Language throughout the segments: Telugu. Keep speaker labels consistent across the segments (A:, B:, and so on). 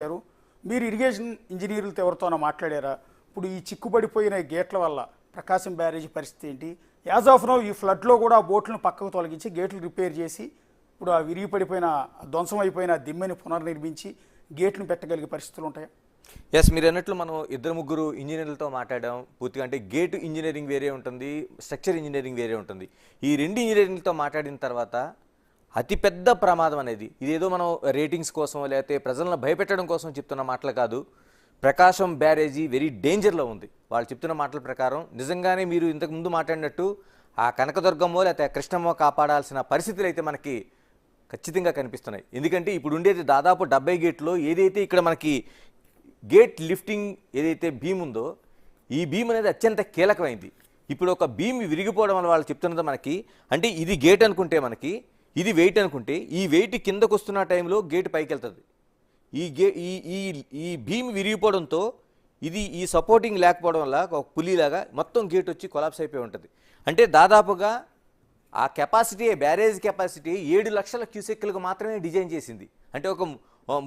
A: గారు మీరు ఇరిగేషన్ ఇంజనీర్లతో ఎవరితోనో మాట్లాడారా? ఇప్పుడు ఈ చిక్కుబడిపోయిన గేట్ల వల్ల ప్రకాశం బ్యారేజీ పరిస్థితి ఏంటి? యాజ్ ఆఫ్ నో ఈ ఫ్లడ్లో కూడా బోట్లను పక్కకు తొలగించి గేట్లు రిపేర్ చేసి ఇప్పుడు ఆ విరిగిపడిపోయిన ధ్వంసం అయిపోయిన దిమ్మెని పునర్నిర్మించి గేట్లను పెట్టగలిగే పరిస్థితులు ఉంటాయా?
B: ఎస్ మీరు అన్నట్లు మనం ఇద్దరు ముగ్గురు ఇంజనీర్లతో మాట్లాడాం. పూర్తిగా అంటే గేట్ ఇంజనీరింగ్ వేరే ఉంటుంది స్ట్రక్చర్ ఇంజనీరింగ్ వేరే ఉంటుంది. ఈ రెండు ఇంజనీరింగ్లతో మాట్లాడిన తర్వాత అతిపెద్ద ప్రమాదం అనేది. ఇదేదో మనం రేటింగ్స్ కోసం లేకపోతే ప్రజలను భయపెట్టడం కోసం చెప్తున్న మాటలు కాదు. ప్రకాశం బ్యారేజీ వెరీ డేంజర్లో ఉంది. వాళ్ళు చెప్తున్న మాటల ప్రకారం నిజంగానే మీరు ఇంతకు ముందు మాట్లాడినట్టు ఆ కనకదుర్గమ్మో లేకపోతే కృష్ణమ్మో కాపాడాల్సిన పరిస్థితులు అయితే మనకి ఖచ్చితంగా కనిపిస్తున్నాయి. ఎందుకంటే ఇప్పుడు ఉండేది దాదాపు డెబ్బై గేట్లో. ఏదైతే ఇక్కడ మనకి గేట్ లిఫ్టింగ్ ఏదైతే భీమ్ ఉందో ఈ భీమ్ అనేది అత్యంత కీలకమైంది. ఇప్పుడు ఒక భీమ్ విరిగిపోవడం వల్ల వాళ్ళు చెప్తున్నది మనకి అంటే ఇది గేట్ అనుకుంటే మనకి ఇది వెయిట్ అనుకుంటే ఈ వెయిట్ కిందకు వస్తున్న టైంలో గేట్ పైకి వెళ్తుంది ఈ గే ఈ ఈ ఈ భీమ్ విరిగిపోవడంతో ఇది ఈ సపోర్టింగ్ లేకపోవడం వల్ల ఒక పులిలాగా మొత్తం గేట్ వచ్చి కొలాప్స్ అయిపోయి ఉంటుంది. అంటే దాదాపుగా ఆ కెపాసిటీ బ్యారేజ్ కెపాసిటీ ఏడు లక్షల క్యూసెక్లకు మాత్రమే డిజైన్ చేసింది. అంటే ఒక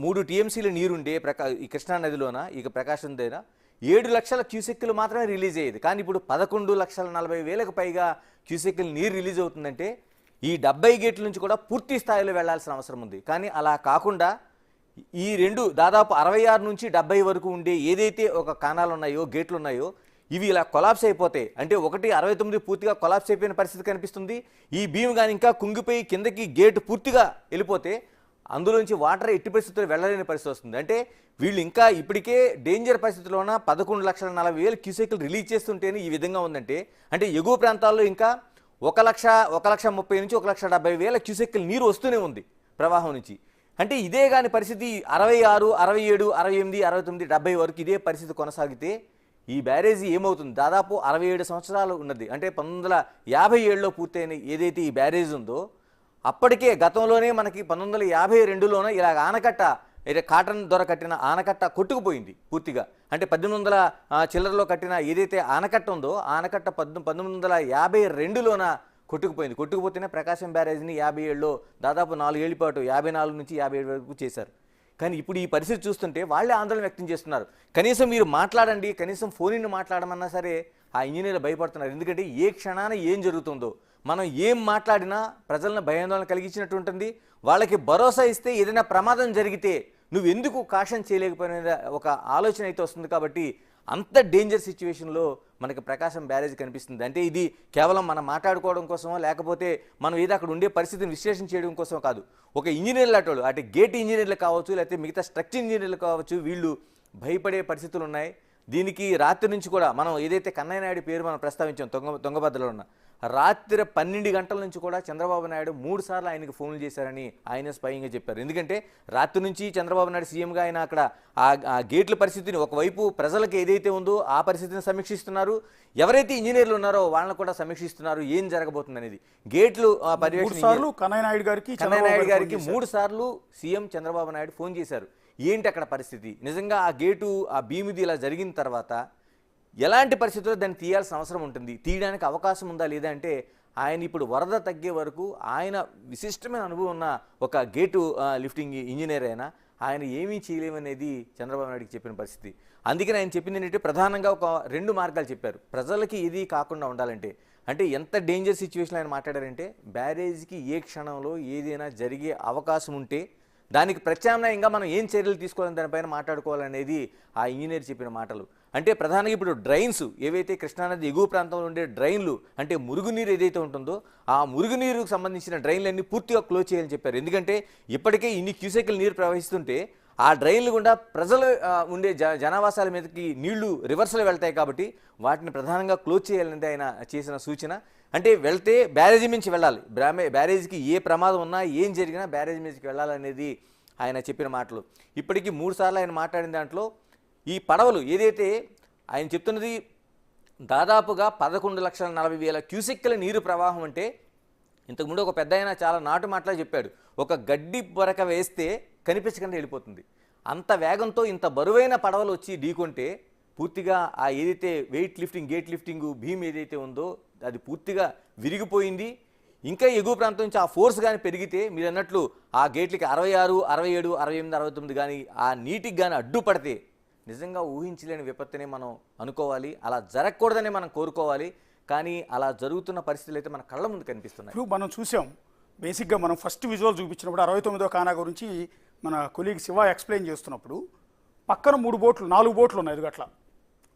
B: మూడు టీఎంసీల నీరుండే ప్రకా ఈ కృష్ణా నదిలోన ఇక ప్రకాశం దగ్గర ఏడు లక్షల క్యూసెక్కులు మాత్రమే రిలీజ్ అయ్యేది. కానీ ఇప్పుడు పదకొండు లక్షల నలభై వేలకు పైగా క్యూసెక్కులు నీరు రిలీజ్ అవుతుందంటే ఈ డెబ్బై గేట్ల నుంచి కూడా పూర్తి స్థాయిలో వెళ్ళాల్సిన అవసరం ఉంది. కానీ అలా కాకుండా ఈ రెండు దాదాపు అరవై ఆరు నుంచి డెబ్బై వరకు ఉండే ఏదైతే ఒక కాణాలు ఉన్నాయో గేట్లు ఉన్నాయో ఇవి ఇలా కొలాప్స్ అయిపోతాయి. అంటే ఒకటి అరవై తొమ్మిది పూర్తిగా కొలాప్స్ అయిపోయిన పరిస్థితి కనిపిస్తుంది. ఈ భీమ్ కానీ ఇంకా కుంగిపోయి కిందకి గేట్ పూర్తిగా వెళ్ళిపోతే అందులోంచి వాటర్ ఎట్టి పరిస్థితుల్లో వెళ్ళలేని పరిస్థితి వస్తుంది. అంటే వీళ్ళు ఇంకా ఇప్పటికే డేంజర్ పరిస్థితిలోన పదకొండు లక్షల నలభై వేలు క్యూసెక్లు రిలీజ్ చేస్తుంటేనే ఈ విధంగా ఉందంటే అంటే ఎగువ ప్రాంతాల్లో ఇంకా ఒక లక్ష ఒక లక్ష ముప్పై నుంచి ఒక లక్ష డెబ్బై వేల క్యూసెక్లు నీరు వస్తూనే ఉంది ప్రవాహం నుంచి. అంటే ఇదే కాని పరిస్థితి అరవై ఆరు అరవై ఏడు అరవై ఎనిమిది అరవై తొమ్మిది డెబ్బై వరకు ఇదే పరిస్థితి కొనసాగితే ఈ బ్యారేజీ ఏమవుతుంది? దాదాపు అరవై ఏడు సంవత్సరాలు ఉన్నది. అంటే పంతొమ్మిది వందల యాభై ఏడులో పూర్తయిన ఏదైతే ఈ బ్యారేజ్ ఉందో అప్పటికే గతంలోనే మనకి పంతొమ్మిది వందల యాభై రెండులోనే ఇలాగ ఆనకట్ట అయితే కాటన్ దొర కట్టిన ఆనకట్ట కొట్టుకుపోయింది పూర్తిగా. అంటే పద్దెనిమిది వందల చిల్లరలో కట్టిన ఏదైతే ఆనకట్ట ఉందో ఆనకట్ట పద్దె పంతొమ్మిది వందల యాభై రెండులోన కొట్టుకుపోయింది. కొట్టుకుపోతేనే ప్రకాశం బ్యారేజ్ని యాభై ఏళ్ళలో దాదాపు నాలుగేళ్ళ పాటు యాభై నాలుగు నుంచి యాభై ఏడు వరకు చేశారు. కానీ ఇప్పుడు ఈ పరిస్థితి చూస్తుంటే వాళ్ళే ఆందోళన వ్యక్తం చేస్తున్నారు. కనీసం మీరు మాట్లాడండి కనీసం ఫోన్ మాట్లాడమన్నా సరే ఆ ఇంజనీర్లు భయపడుతున్నారు. ఎందుకంటే ఏ క్షణాన ఏం జరుగుతుందో మనం ఏం మాట్లాడినా ప్రజలను భయాందోళన కలిగించినట్టు ఉంటుంది వాళ్ళకి భరోసా ఇస్తే ఏదైనా ప్రమాదం జరిగితే నువ్వు ఎందుకు కాషన్ చేయలేకపోయిన ఒక ఆలోచన అయితే వస్తుంది కాబట్టి అంత డేంజర్ సిచ్యువేషన్లో మనకి ప్రకాశం బ్యారేజ్ కనిపిస్తుంది. అంటే ఇది కేవలం మనం మాట్లాడుకోవడం కోసమో లేకపోతే మనం ఏదో అక్కడ ఉండే పరిస్థితిని విశ్లేషణ చేయడం కోసం కాదు. ఒక ఇంజనీర్లు అటోళ్ళు అంటే గేట్ ఇంజనీర్లు కావచ్చు లేకపోతే మిగతా స్ట్రక్చర్ ఇంజనీర్లు కావచ్చు వీళ్ళు భయపడే పరిస్థితులు ఉన్నాయి దీనికి రాత్రి నుంచి కూడా మనం ఏదైతే కన్నయ్య నాయుడు పేరు మనం ప్రస్తావించాం తొంగ తుంగభద్రలో ఉన్న రాత్రి పన్నెండు గంటల నుంచి కూడా చంద్రబాబు నాయుడు మూడు సార్లు ఆయనకి ఫోన్లు చేశారని ఆయన స్వయంగా చెప్పారు. ఎందుకంటే రాత్రి నుంచి చంద్రబాబు నాయుడు సీఎంగా ఆయన అక్కడ ఆ గేట్ల పరిస్థితిని ఒకవైపు ప్రజలకు ఏదైతే ఉందో ఆ పరిస్థితిని సమీక్షిస్తున్నారు. ఎవరైతే ఇంజనీర్లు ఉన్నారో వాళ్ళని కూడా సమీక్షిస్తున్నారు. ఏం జరగబోతుంది అనేది గేట్లు పర్యవేక్షణ
A: సార్లు కన్నయ్య నాయుడు గారికి
B: కన్నయ్య
A: చంద్రబాబు
B: నాయుడు
A: గారికి
B: గారికి మూడు సార్లు సీఎం చంద్రబాబు నాయుడు ఫోన్ చేశారు. ఏంటి అక్కడ పరిస్థితి? నిజంగా ఆ గేటు ఆ భీమిది ఇలా జరిగిన తర్వాత ఎలాంటి పరిస్థితుల్లో దాన్ని తీయాల్సిన అవసరం ఉంటుంది? తీయడానికి అవకాశం ఉందా లేదా అంటే ఆయన ఇప్పుడు వరద తగ్గే వరకు ఆయన విశిష్టమైన అనుభవం ఉన్న ఒక గేటు లిఫ్టింగ్ ఇంజనీర్ అయినా ఆయన ఏమీ చేయలేమనేది చంద్రబాబు నాయుడుకి చెప్పిన పరిస్థితి. అందుకని ఆయన చెప్పింది ఏంటంటే ప్రధానంగా ఒక రెండు మార్గాలు చెప్పారు. ప్రజలకి ఇది కాకుండా ఉండాలంటే అంటే ఎంత డేంజర్ సిచ్యువేషన్ ఆయన మాట్లాడారంటే బ్యారేజ్కి ఏ క్షణంలో ఏదైనా జరిగే అవకాశం ఉంటే దానికి ప్రత్యామ్నాయంగా మనం ఏం చర్యలు తీసుకోవాలని దానిపైన మాట్లాడుకోవాలనేది ఆ ఇంజనీర్ చెప్పిన మాటలు. అంటే ప్రధానంగా ఇప్పుడు డ్రైన్స్ ఏవైతే కృష్ణానది ఎగువ ప్రాంతంలో ఉండే డ్రైన్లు అంటే మురుగునీరు ఏదైతే ఉంటుందో ఆ మురుగునీరుకు సంబంధించిన డ్రైన్లన్నీ పూర్తిగా క్లోజ్ చేయాలని చెప్పారు. ఎందుకంటే ఇప్పటికే ఇన్ని క్యూసెక్ల నీరు ప్రవహిస్తుంటే ఆ డ్రైన్లు గుండా ప్రజలు ఉండే జ జనావాసాల మీదకి నీళ్ళు రివర్స్లో వెళ్తాయి కాబట్టి వాటిని ప్రధానంగా క్లోజ్ చేయాలనేది ఆయన చేసిన సూచన. అంటే వెళ్తే బ్యారేజీ నుంచి వెళ్ళాలి. బ్రామే బ్యారేజీకి ఏ ప్రమాదం ఉన్నా ఏం జరిగినా బ్యారేజీ మీదకి వెళ్ళాలనేది ఆయన చెప్పిన మాటలు. ఇప్పటికీ మూడు సార్లు ఆయన మాట్లాడిన దాంట్లో ఈ పడవలు ఏదైతే ఆయన చెప్తున్నది దాదాపుగా పదకొండు లక్షల నలభై వేల క్యూసెక్కుల నీరు ప్రవాహం అంటే ఇంతకుముందు ఒక పెద్ద ఆయన చాలా నాటు మాటలా చెప్పాడు. ఒక గడ్డి పొరక వేస్తే కనిపించకుండా వెళ్ళిపోతుంది. అంత వేగంతో ఇంత బరువైన పడవలు వచ్చి ఢీకొంటే పూర్తిగా ఆ ఏదైతే weight lifting gate lifting beam ఏదైతే ఉందో అది పూర్తిగా విరిగిపోయింది. ఇంకా ఎగువ ప్రాంతం నుంచి ఆ ఫోర్స్ కానీ పెరిగితే మీరు అన్నట్లు ఆ గేట్లకి అరవై ఆరు అరవై ఏడు అరవై ఎనిమిది అరవై తొమ్మిది కానీ ఆ నీటికి కానీ అడ్డుపడితే నిజంగా ఊహించలేని విపత్తునే మనం అనుకోవాలి. అలా జరగకూడదని మనం కోరుకోవాలి. కానీ అలా జరుగుతున్న పరిస్థితులు అయితే మన కళ్ళ ముందు కనిపిస్తున్నాయి.
A: ఇప్పుడు మనం చూసాం బేసిక్గా మనం ఫస్ట్ విజువల్ చూపించినప్పుడు అరవై తొమ్మిదో కానా గురించి మన కొలీగ్ శివ ఎక్స్ప్లెయిన్ చేస్తున్నప్పుడు పక్కన మూడు బోట్లు నాలుగు బోట్లు ఉన్నాయి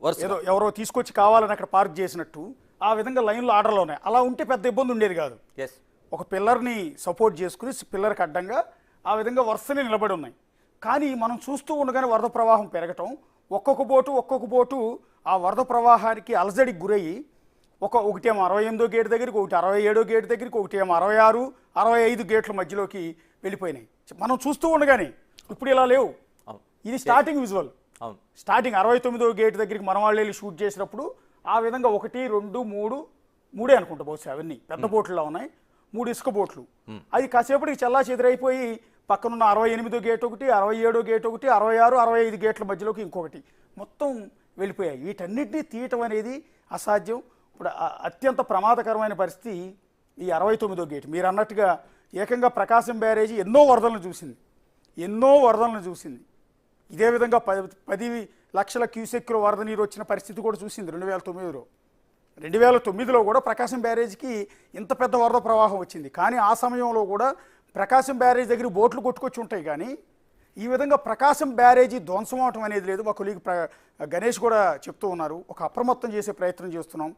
B: వరుస
A: ఏదో ఎవరో తీసుకొచ్చి కావాలని అక్కడ పార్క్ చేసినట్టు ఆ విధంగా లైన్లో ఆర్డర్లో ఉన్నాయి. అలా ఉంటే పెద్ద ఇబ్బంది ఉండేది కాదు.
B: ఎస్
A: ఒక పిల్లర్ని సపోర్ట్ చేసుకుని పిల్లర్కి అడ్డంగా ఆ విధంగా వరుసనే నిలబడి ఉన్నాయి. కానీ మనం చూస్తూ ఉండగానే వరద ప్రవాహం పెరగటం ఒక్కొక్క బోటు ఒక్కొక్క బోటు ఆ వరద ప్రవాహానికి అలజడికి గురయ్యి ఒక ఒకటేమో అరవై ఎనిమిదో గేట్ దగ్గరికి ఒకటి అరవై ఏడో గేట్ దగ్గరికి ఒకటి ఏమో అరవై ఆరు అరవై ఐదు గేట్ల మధ్యలోకి వెళ్ళిపోయినాయి. మనం చూస్తూ ఉండగానే ఇప్పుడు ఇలా లేవు. ఇది స్టార్టింగ్ విజువల్
B: అవును.
A: స్టార్టింగ్ అరవై తొమ్మిదో గేట్ దగ్గరికి మన వాళ్ళు వెళ్ళి షూట్ చేసినప్పుడు ఆ విధంగా ఒకటి రెండు మూడు మూడే అనుకుంటా బహుశా అవన్నీ. పెద్ద బోట్లలో ఉన్నాయి. మూడు ఇసుక బోట్లు. అది కాసేపటికి చల్లా చెదిరైపోయి పక్కనున్న అరవై ఎనిమిదో గేట్ ఒకటి అరవై ఏడో గేట్ ఒకటి అరవై ఆరు అరవై ఐదు గేట్ల మధ్యలోకి ఇంకొకటి మొత్తం వెళ్ళిపోయాయి. వీటన్నిటినీ తీయటం అనేది అసాధ్యం. ఇప్పుడు అత్యంత ప్రమాదకరమైన పరిస్థితి ఈ అరవై తొమ్మిదో గేట్. మీరు అన్నట్టుగా ఏకంగా ప్రకాశం బ్యారేజీ ఎన్నో వరదలను చూసింది. ఎన్నో వరదలను చూసింది. ఇదే విధంగా పది పది లక్షల క్యూసెక్కుల వరద నీరు వచ్చిన పరిస్థితి కూడా చూసింది రెండు వేల తొమ్మిదిలో. రెండు వేల తొమ్మిదిలో కూడా ప్రకాశం బ్యారేజ్కి ఇంత పెద్ద వరద ప్రవాహం వచ్చింది. కానీ ఆ సమయంలో కూడా ప్రకాశం బ్యారేజ్ దగ్గర బోట్లు కొట్టుకొచ్చి ఉంటాయి కానీ ఈ విధంగా ప్రకాశం బ్యారేజీ ధ్వంసం అవటం అనేది లేదు. మా కొలీగ్ ప్ర గణేష్ కూడా చెప్తూ ఉన్నారు. ఒక అప్రమత్తం చేసే ప్రయత్నం చేస్తున్నాం.